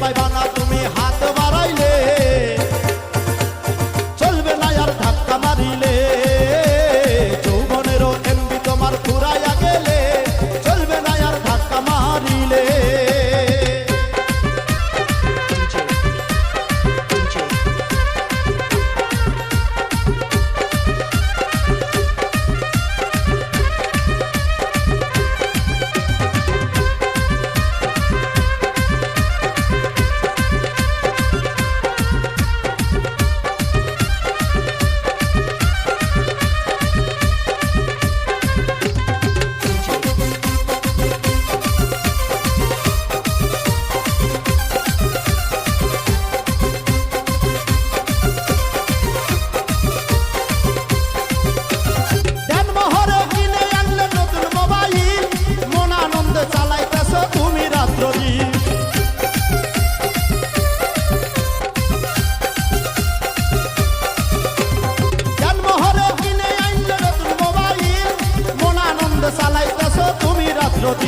पैबाना तुम्हें हाथ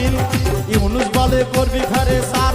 বাতিল ইউনুস বলে করবি ঘরে সার